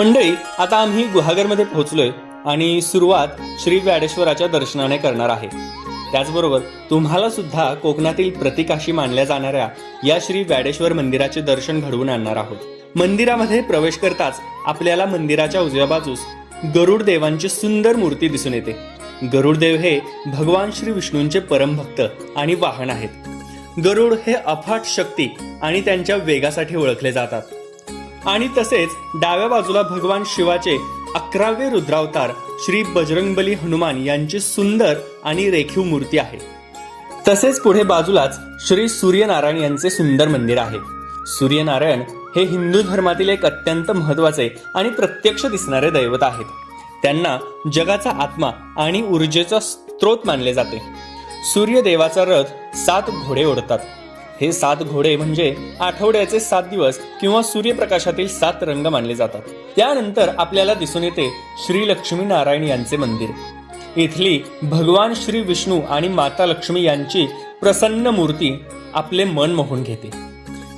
मंडळी आता आम्ही गुहागरमध्ये पोहोचलोय आणि सुरुवात श्री व्याडेश्वराच्या दर्शनाने करणार आहे. त्याचबरोबर तुम्हाला सुद्धा कोकणातील प्रतिकाशी मानल्या जाणाऱ्या या श्री व्याडेश्वर मंदिराचे दर्शन घडवून आणणार आहोत. मंदिरामध्ये प्रवेश करताच आपल्याला मंदिराच्या उजव्या बाजूस गरुड देवांची सुंदर मूर्ती दिसून येते. गरुडदेव हे भगवान श्री विष्णूंचे परमभक्त आणि वाहन आहेत. गरुड हे अफाट शक्ती आणि त्यांच्या वेगासाठी ओळखले जातात. आणि तसेच डाव्या बाजूला भगवान शिवाचे अकरावे रुद्रावतार श्री बजरंगबली हनुमान यांची सुंदर आणि रेखीव मूर्ती आहे. तसेच पुढे बाजूलाच श्री सूर्यनारायण यांचे सुंदर मंदिर आहे. सूर्यनारायण हे हिंदू धर्मातील एक अत्यंत महत्त्वाचे आणि प्रत्यक्ष दिसणारे दैवत आहेत. त्यांना जगाचा आत्मा आणि ऊर्जेचा स्रोत मानले जाते. सूर्यदेवाचा रथ सात घोडे ओढतात. हे सात घोडे म्हणजे आठवड्याचे सात दिवस किंवा सूर्यप्रकाशातील सात रंग मानले जातात. त्यानंतर आपल्याला दिसून येते श्री लक्ष्मी नारायण यांचे मंदिर. इथली भगवान श्री विष्णू आणि माता लक्ष्मी यांची प्रसन्न मूर्ती आपले मन मोहून घेते.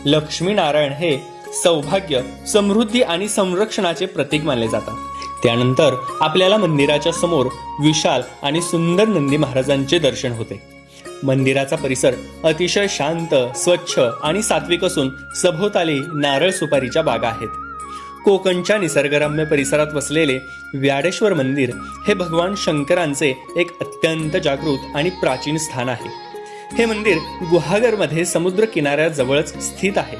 लक्ष्मी नारायण हे सौभाग्य समृद्धी आणि संरक्षणाचे प्रतीक मानले जातात. त्यानंतर आपल्याला मंदिराच्या समोर विशाल आणि सुंदर नंदी महाराजांचे दर्शन होते. मंदिराचा परिसर अतिशय शांत स्वच्छ आणि सात्विक असून सभोवताली नारळ सुपारीच्या बागा आहेत. कोकणच्या निसर्गरम्य परिसरात वसलेले व्याडेश्वर मंदिर हे भगवान शंकरांचे एक अत्यंत जागृत आणि प्राचीन स्थान आहे. हे मंदिर गुहागरमध्ये समुद्र किनाऱ्याजवळच स्थित आहे.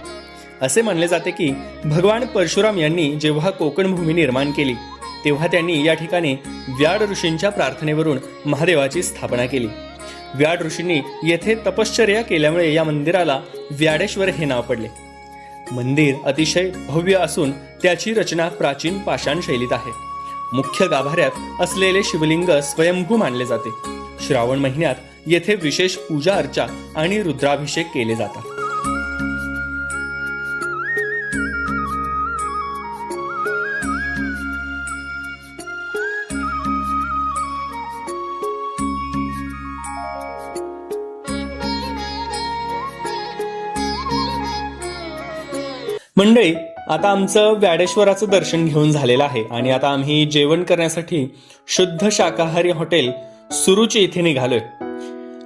असे मानले जाते की भगवान परशुराम यांनी जेव्हा कोकण भूमी निर्माण केली तेव्हा त्यांनी या ठिकाणी व्याड ऋषींच्या प्रार्थनेवरून महादेवाची स्थापना केली. व्याड ऋषींनी येथे तपश्चर्या केल्यामुळे या मंदिराला व्याडेश्वर हे नाव पडले. मंदिर अतिशय भव्य असून त्याची रचना प्राचीन पाषाण शैलीत आहे. मुख्य गाभाऱ्यात असलेले शिवलिंग स्वयंभू मानले जाते. श्रावण महिन्यात येथे विशेष पूजा अर्चा आणि रुद्राभिषेक केले जातात. मंडळी आता आमचं व्याडेश्वराचं दर्शन घेऊन झालेलं आहे आणि आता आम्ही जेवण करण्यासाठी शुद्ध शाकाहारी हॉटेल सुरुची इथे निघालोय.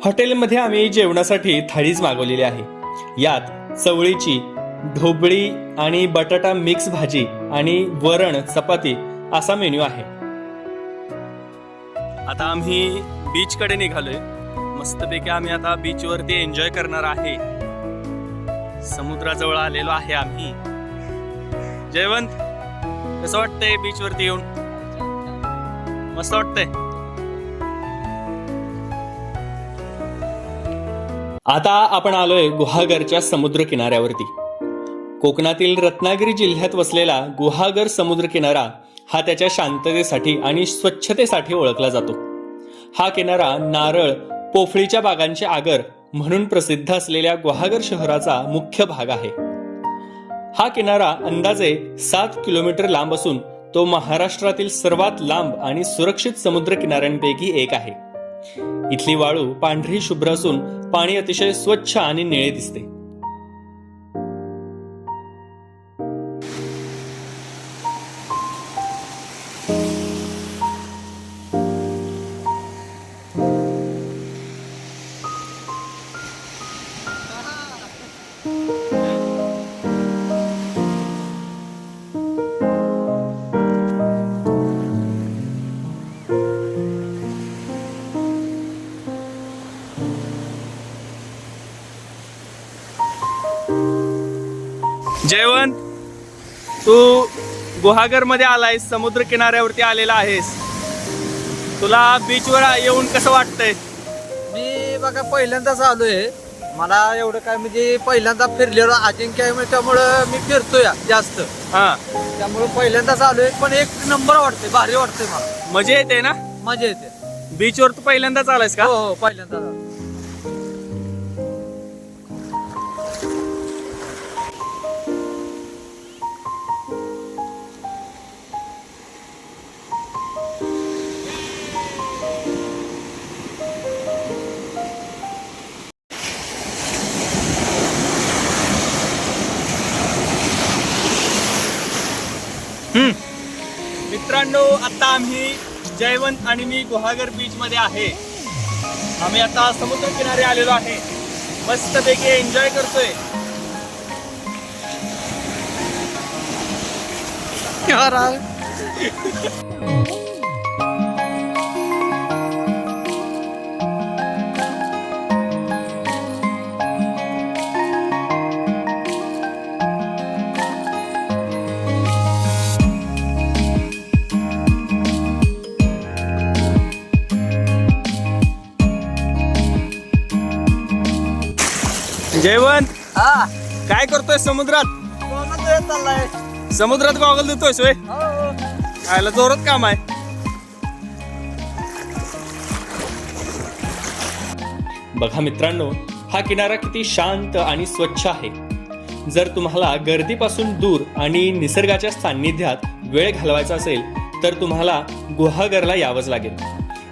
हॉटेलमध्ये आम्ही जेवणासाठी थाळीच मागवलेली आहे. यात चवळीची ढोबळी आणि बटाटा मिक्स भाजी आणि वरण चपाती असा मेन्यू आहे. आता आम्ही बीच कडे निघालोय. मस्तपैकी आम्ही आता बीच वरती एन्जॉय करणार आहे. समुद्राजवळ आलेलो आहे आम्ही. जयवंत कसं वाटतंय बीच वरती येऊन? मस्त वाटतंय. आता आपण आलोय गुहागरच्या समुद्र किनाऱ्यावरती कोकणातील रत्नागिरी जिल्ह्यात वसलेला गुहागर समुद्र किनारा हा त्याच्या शांततेसाठी आणि स्वच्छतेसाठी ओळखला जातो. हा किनारा नारळ पोफळीच्या बागांचे आगर म्हणून प्रसिद्ध असलेल्या गुहागर शहराचा मुख्य भाग आहे. हा किनारा अंदाजे सात किलोमीटर लांब असून तो महाराष्ट्रातील सर्वात लांब आणि सुरक्षित समुद्र किनाऱ्यांपैकी एक आहे. इथली वाळू पांढरी शुभ्र असून पाणी अतिशय स्वच्छ आणि निळे दिसते. जयवंत तू गुहागरमध्ये आलायस समुद्र किनाऱ्यावरती आलेला आहेस. तुला बीचवर येऊन कसं वाटतंय? मी बघा पहिल्यांदाच आलोय. मला एवढं काय म्हणजे पहिल्यांदा फिरलेलो अजिंक्य आहे म्हणजे त्यामुळं मी फिरतोय जास्त. हा. त्यामुळं पहिल्यांदाच आलोय पण एक नंबर वाटतोय भारी वाटतंय मला. मजा येते ना? मजा येते. बीचवर तू पहिल्यांदाच आलायस का? हो हो पहिल्यांदाच मित्रांनो आता आम्ही जयवंत आणि मी गुहागर बीच मध्ये आहे. आम्ही आता समुद्र किनारी आलेलो आहे. मस्तपैकी एन्जॉय करतोय. जयवंत हा. काय करतोय समुद्रात? कोणाचं चाललंय? समुद्रात गॉगल देतोय सोय. हो. खायला जोरात काम आहे. बघा मित्रांनो हा किनारा किती शांत आणि स्वच्छ आहे. जर तुम्हाला गर्दीपासून दूर आणि निसर्गाच्या सान्निध्यात वेळ घालवायचा असेल तर तुम्हाला गुहागरला यावंच लागेल.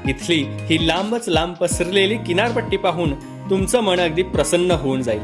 इथली ही लांबच लांब पसरलेली किनारपट्टी पाहून तुमचं मन अगदी प्रसन्न होऊन जाईल.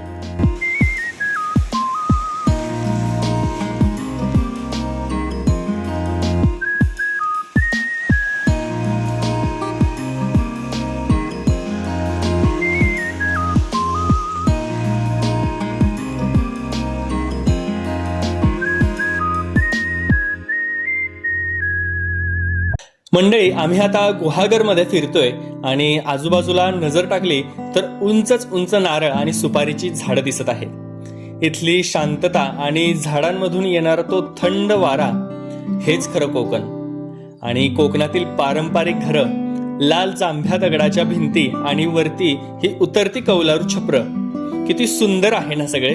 मंडळी आम्ही आता गुहागरमध्ये फिरतोय. आणि आजूबाजूला नजर टाकली तर उंचच उंच नारळ आणि सुपारीची झाडं दिसत आहेत. इथली शांतता आणि झाडांमधून येणारा तो थंड वारा हेच खरं कोकण. आणि कोकणातील पारंपरिक घरं लाल जांभ्या दगडाच्या भिंती आणि वरती ही उतरती कौलारू छप्र. किती सुंदर आहे ना सगळे?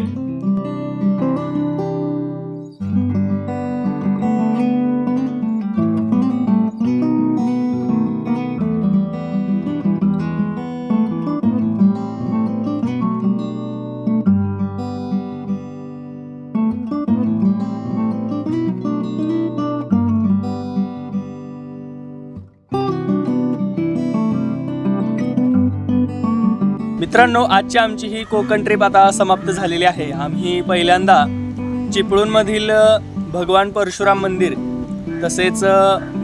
मित्रांनो आजची आमची ही कोकण ट्रिप आता समाप्त झालेली आहे. आम्ही पहिल्यांदा चिपळूणमधील भगवान परशुराम मंदिर तसेच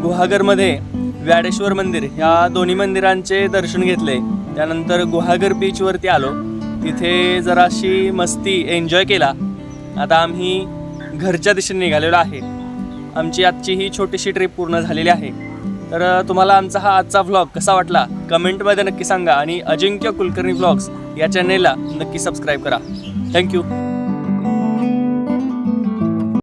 गुहागरमध्ये व्याडेश्वर मंदिर ह्या दोन्ही मंदिरांचे दर्शन घेतले. त्यानंतर गुहागर बीचवरती आलो. तिथे जराशी मस्ती एन्जॉय केला. आता आम्ही घरच्या दिशेने निघालेलो आहे. आमची आजची ही छोटीशी ट्रिप पूर्ण झालेली आहे. तर तुम्हाला आमचा हा आजचा व्लॉग कसा वाटला? कमेंटमध्ये नक्की सांगा आणि अजिंक्य कुलकर्णी व्लॉग्स या चॅनेलला नक्की सबस्क्राईब करा. थँक्यू